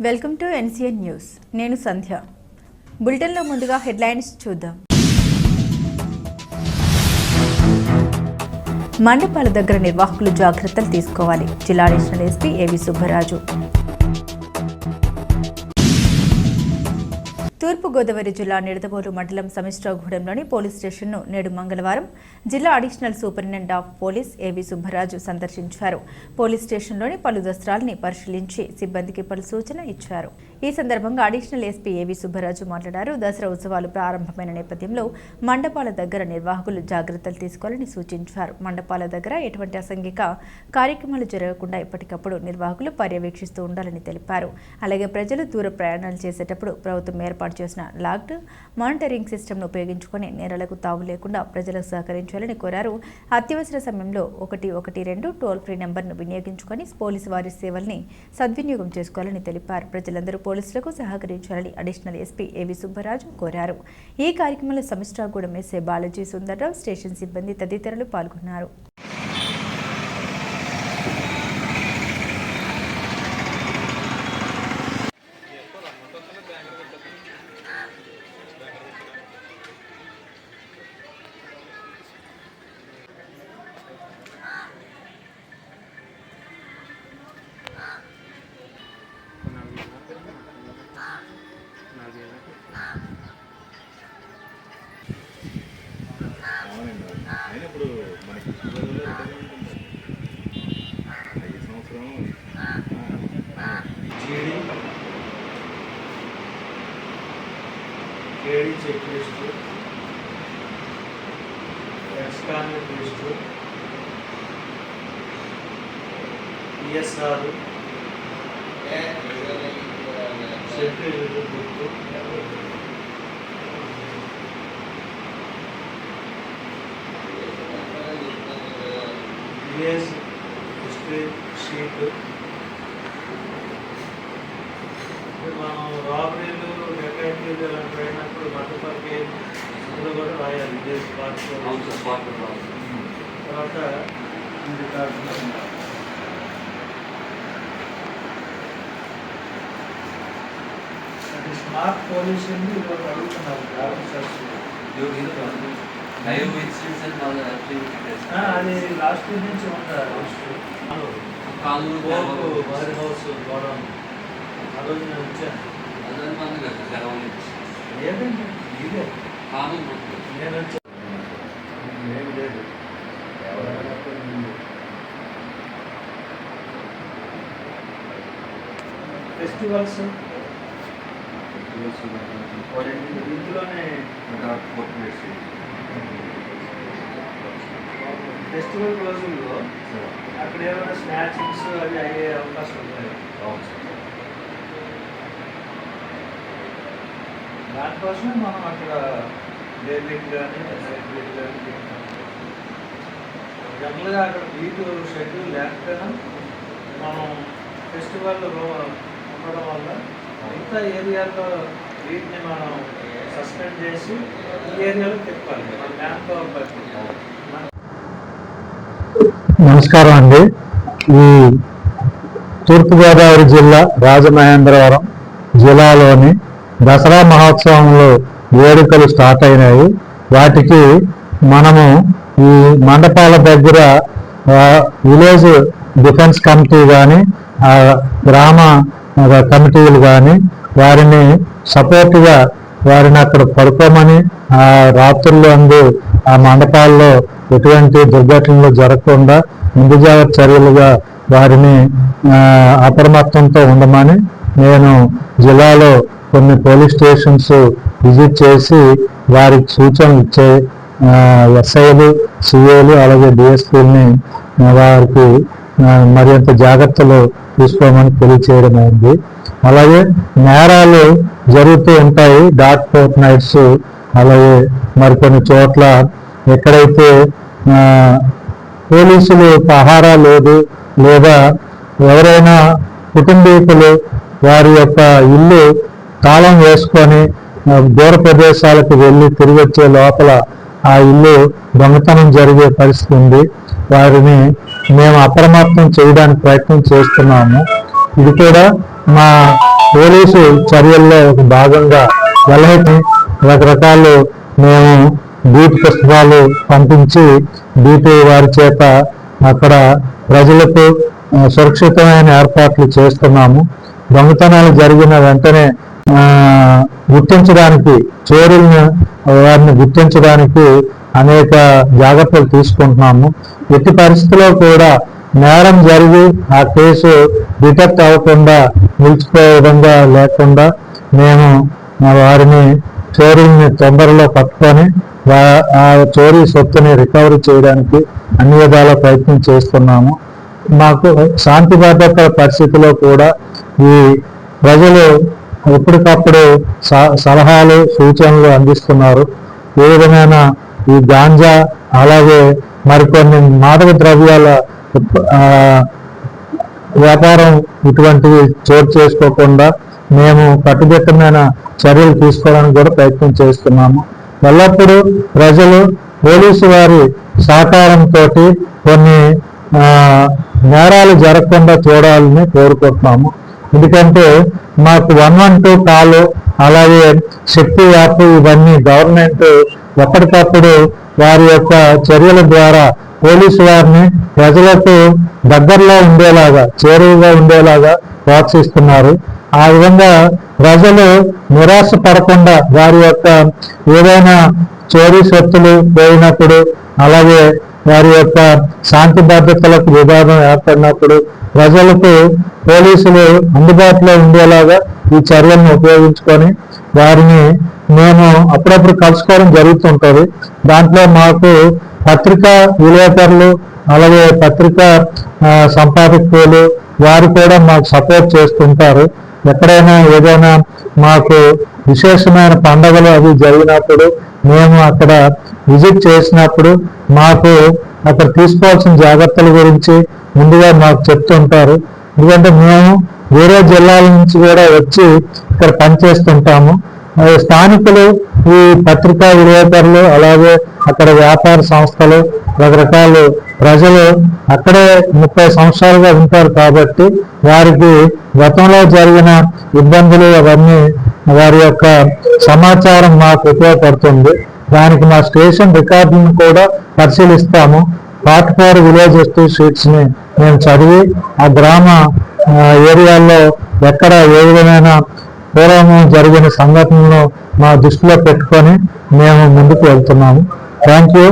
Welcome to NCN news. నేను సంధ్య. బులెటిన్లో ముందుగా హెడ్లైన్స్ చూద్దాం. మండపాల దగ్గర నిర్వాహకులు జాగ్రత్తలు తీసుకోవాలి. జిల్లా అడిషనల్ ఎస్పీ ఏవి సుబ్బరాజు. తూర్పుగోదావరి జిల్లా నిడదవోలు మండలం సమిష్టాగూడెంలోని పోలీస్ స్టేషన్ను నేడు మంగళవారం జిల్లా అడిషనల్ సూపరింటెండెంట్ ఆఫ్ పోలీస్ ఏవి సుబ్బరాజు సందర్శించారు. పోలీస్ స్టేషన్లోని పలు దస్త్రాల్ని పరిశీలించి సిబ్బందికి పలు సూచన ఇచ్చారు. ఈ సందర్భంగా అడిషనల్ ఎస్పీ ఏవి సుబ్బరాజు మాట్లాడారు. దసరా ఉత్సవాలు ప్రారంభమైన నేపథ్యంలో మండపాల దగ్గర నిర్వాహకులు జాగ్రత్తలు తీసుకోవాలని సూచించారు. మండపాల దగ్గర ఎటువంటి అసంఘిక కార్యక్రమాలు జరగకుండా ఎప్పటికప్పుడు నిర్వాహకులు పర్యవేక్షిస్తూ ఉండాలని తెలిపారు. అలాగే ప్రజలు దూర ప్రయాణాలు చేసేటప్పుడు ప్రభుత్వం ఏర్పాటు చేసిన లాక్డ్ మానిటరింగ్ సిస్టమ్ను ఉపయోగించుకొని నేరాలకు తావు లేకుండా ప్రజలకు సహకరించాలని కోరారు. అత్యవసర సమయంలో ఒకటి ఒకటి రెండు టోల్ ఫ్రీ నెంబర్ను వినియోగించుకొని పోలీసు వారి సేవల్ని సద్వినియోగం చేసుకోవాలని తెలిపారు. ప్రజలందరూ పోలీసులకు సహకరించాలని అడిషనల్ ఎస్పీ ఏవి సుబ్బరాజు కోరారు. ఈ కార్యక్రమంలో Samishtagudem S A Balaji Sundarrao station సిబ్బంది తదితరులు పాల్గొన్నారు. KD check list ex convict list PSR security book village history sheet మనం రాబరీలు డెకాయిటీలు ఇలాంటివి అయినప్పుడు మంటపల్కి అందులో కూడా రాయాలి విలేజ్ పార్క్ తర్వాత ఇది కాకుండా అది స్మార్ట్ ఇవాళ అడుగుతున్నారు. అది లాస్ట్ నుంచి లిస్ట్ కాలు హౌస్ గోడౌన్. ఆ రోజు నేను వచ్చాను. నేను లేదు ఫెస్టివల్స్ ఇందులోనే ఫెస్టివల్ రోజుల్లో అక్కడ ఏమైనా స్నాచింగ్స్ అవి అయ్యే అవకాశం ఉంటాయి దానికోసమే మనం అక్కడ డైలింగ్ కానీ నైట్ బీట్ కానీ జనరల్గా అక్కడ బీట్ షెడ్యూల్ లేకపోయినా మనం ఫెస్టివల్ ఉండడం వల్ల మిగతా ఏరియాలో వీటిని మనం సస్పెండ్ చేసి ఈ ఏరియాలో తిప్పాలి. మన మ్యాన్ బట్టి నమస్కారం అండి. ఈ తూర్పుగోదావరి జిల్లా రాజమహేంద్రవరం జిల్లాలోని దసరా మహోత్సవంలో వేడుకలు స్టార్ట్ అయినాయి. వాటికి మనము ఈ మండపాల దగ్గర విలేజ్ డిఫెన్స్ కమిటీ కానీ గ్రామ కమిటీలు కానీ వారిని సపోర్ట్గా వారిని అక్కడ పడుకోమని ఆ రాత్రుల్లో అందు ఆ మండపాల్లో ఎటువంటి దుర్ఘటనలు జరగకుండా ముందు జాగ్రత్త చర్యలుగా వారిని అప్రమత్తంతో ఉండమని నేను జిల్లాలో కొన్ని పోలీస్ స్టేషన్స్ విజిట్ చేసి వారికి సూచనలు ఇచ్చే ఎస్ఐలు సిఐలు అలాగే డిఎస్పీలని వారికి మరింత జాగ్రత్తలు తీసుకోమని తెలియచేయడం అయింది అలాగే నేరాలు జరుగుతూ ఉంటాయి డార్క్ ఫోర్ట్ నైట్స్ అలాగే మరికొన్ని చోట్ల ఎక్కడైతే పోలీసులు పహారా లేదు లేదా ఎవరైనా కుటుంబీకులు వారి యొక్క ఇల్లు తాళం వేసుకొని దూర ప్రదేశాలకు వెళ్ళి తిరిగి వచ్చే లోపల ఆ ఇల్లు దొంగతనం జరిగే పరిస్థితి ఉంది. వారిని మేము అప్రమత్తం చేయడానికి ప్రయత్నం చేస్తున్నాము. ఇది కూడా మా పోలీసు చర్యల్లో ఒక భాగంగా వెల్లహెట్టి రకరకాలు మేము బీట్ పుస్తకాలు పంపించి బీట్ వారి చేత అక్కడ ప్రజలకు సురక్షితమైన ఏర్పాట్లు చేస్తున్నాము. దొంగతనాలు జరిగిన వెంటనే గుర్తించడానికి చోరులను వారిని గుర్తించడానికి అనేక జాగ్రత్తలు తీసుకుంటున్నాము. ఎట్టి పరిస్థితుల్లో కూడా నేరం జరిగి ఆ కేసు డిటెక్ట్ అవ్వకుండా నిలిచిపోయే విధంగా లేకుండా మేము వారిని చోరీని తొందరలో పట్టుకొని వా- ఆ చోరీ సొత్తుని రికవరీ చేయడానికి అన్ని విధాల ప్రయత్నం చేస్తున్నాము. మాకు శాంతి భద్రతల పరిస్థితిలో కూడా ఈ ప్రజలు ఎప్పటికప్పుడు స- సలహాలు సూచనలు అందిస్తున్నారు. ఏ విధమైన ఈ గాంజా అలాగే మరికొన్ని మాదక ద్రవ్యాల వ్యాపారం ఇటువంటివి చోటు చేసుకోకుండా మేము కట్టుదిట్టమైన చర్యలు తీసుకోవడానికి కూడా ప్రయత్నం చేస్తున్నాము. ఎల్లప్పుడూ ప్రజలు పోలీసు వారి సహకారంతో కొన్ని నేరాలు జరగకుండా చూడాలని కోరుకుంటున్నాము. ఎందుకంటే మాకు వన్ వన్ టూ కాలు అలాగే శక్తి యాప్ ఇవన్నీ గవర్నమెంట్ ఎప్పటికప్పుడు వారి యొక్క చర్యల ద్వారా పోలీసు వారిని ప్రజలకు దగ్గరలో ఉండేలాగా చేరువుగా ఉండేలాగా ప్రోత్సహిస్తున్నారు. ఆ విధంగా ప్రజలు నిరాశ పడకుండా వారి యొక్క ఏదైనా చోరీ సొత్తులు పోయినప్పుడు అలాగే వారి యొక్క శాంతి బాధ్యతలకు వివాదం ఏర్పడినప్పుడు ప్రజలకు పోలీసులు అందుబాటులో ఉండేలాగా ఈ చర్యలను ఉపయోగించుకొని వారిని మేము అప్పుడప్పుడు కలుసుకోవడం జరుగుతుంటది. దాంట్లో మాకు పత్రికా విలేకరులు అలాగే పత్రికా సంపాదకులు వారు కూడా మాకు సపోర్ట్ చేస్తుంటారు. ఎక్కడైనా ఏదైనా మాకు విశేషమైన పండుగలు అవి జరిగినప్పుడు మేము అక్కడ విజిట్ చేసినప్పుడు మాకు అక్కడ తీసుకోవాల్సిన జాగ్రత్తల గురించి ముందుగా మాకు చెప్తుంటారు ఎందుకంటే మేము వేరే జిల్లాల నుంచి కూడా వచ్చి ఇక్కడ పనిచేస్తుంటాము. స్థానికులు ఈ పత్రికా విలేకరులు అలాగే అక్కడ వ్యాపార సంస్థలు రకరకాలు ప్రజలు అక్కడే ముప్పై సంవత్సరాలుగా ఉంటారు కాబట్టి వారికి గతంలో జరిగిన ఇబ్బందులు అవన్నీ వారి యొక్క సమాచారం మాకు ఉపయోగపడుతుంది. దానికి మా స్టేషన్ రికార్డులను కూడా పరిశీలిస్తాము. పార్ట్ ఫోర్ విలేజ్ షీట్స్ని మేము చదివి ఆ గ్రామ ఏరియాల్లో ఎక్కడ ఏ విధమైన పూర్వం జరిగిన సంఘటనలను మా దృష్టిలో పెట్టుకొని మేము ముందుకు వెళ్తున్నాము. Thank you.